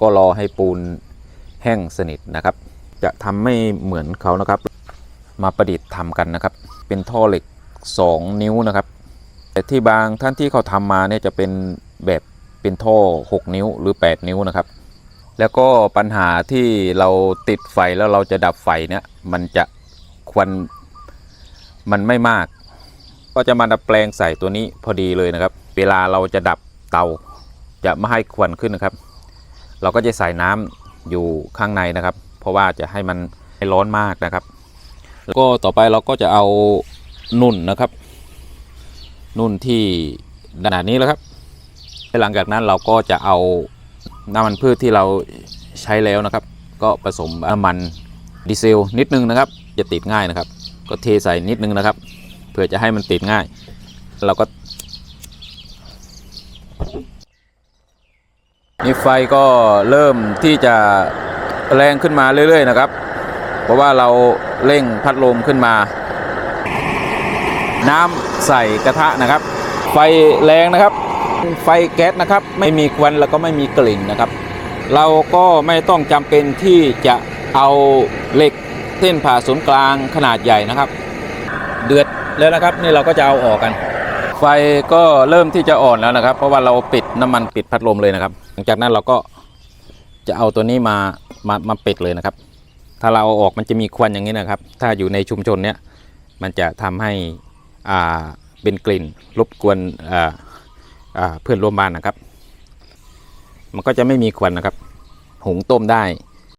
ก็รอให้ปูนแห้งสนิทนะครับ จะทำไม่เหมือนเขานะครับ มาประดิษฐ์ทำกันนะครับ เป็นท่อเหล็ก 2 นิ้วนะครับ แต่ที่บางท่านที่เขาทำมาเนี่ยจะเป็นแบบเป็นท่อ 6 นิ้วหรือ 8 นิ้วนะครับ แล้วก็ปัญหาที่เราติดไฟแล้วเราจะดับไฟเนี่ยมันจะควันมันไม่มาก ก็จะมาดัดแปลงใส่ตัวนี้พอดีเลยนะครับ เวลาเราจะดับเตาจะไม่ให้ควันขึ้นนะครับ เราก็จะใส่น้ำอยู่ข้างในนะครับ เพราะว่าจะให้มันไม่ร้อนมากนะครับ แล้วก็ต่อไปเราก็จะเอานุ่นนะครับ นุ่นที่ขนาดนี้แล้วครับหลังจากนั้นเราก็จะเอาน้ำมันพืชที่เราใช้แล้วนะครับ ก็ผสมน้ำมันดีเซลนิดนึงนะครับ จะติดง่ายนะครับ ก็เทใส่นิดนึงนะครับ เพื่อจะให้มันติดง่าย เราก็ นี่ไฟก็เริ่มที่จะแรงขึ้นมาเรื่อย ๆ นะครับ เพราะว่าเราเร่งพัดลมขึ้นมา น้ำใส่กระทะนะครับ ไฟแรงนะครับ ไฟแก๊สนะครับ ไม่มีควันแล้วก็ไม่มีกลิ่นนะครับ เราก็ไม่ต้องจำเป็นที่จะเอาเหล็กเส้นผ่าศูนย์กลางขนาดใหญ่นะครับ เดือดแล้วนะครับนี่เราก็จะเอาออกกัน ไฟก็เริ่มที่จะอ่อนแล้วนะครับ เพราะว่าเราปิดน้ำมันปิดพัดลมเลยนะครับ หลังจากนั้นเราก็จะเอาตัวนี้มามามาปิดเลยนะครับ ถ้าเราเอาออกมันจะมีควันอย่างนี้นะครับ ถ้าอยู่ในชุมชนเนี้ยมันจะทำให้อ่าเป็นกลิ่นรบกวนอ่าอ่าเพื่อนร่วมบ้านนะครับ มันก็จะไม่มีควันนะครับ หุงต้มได้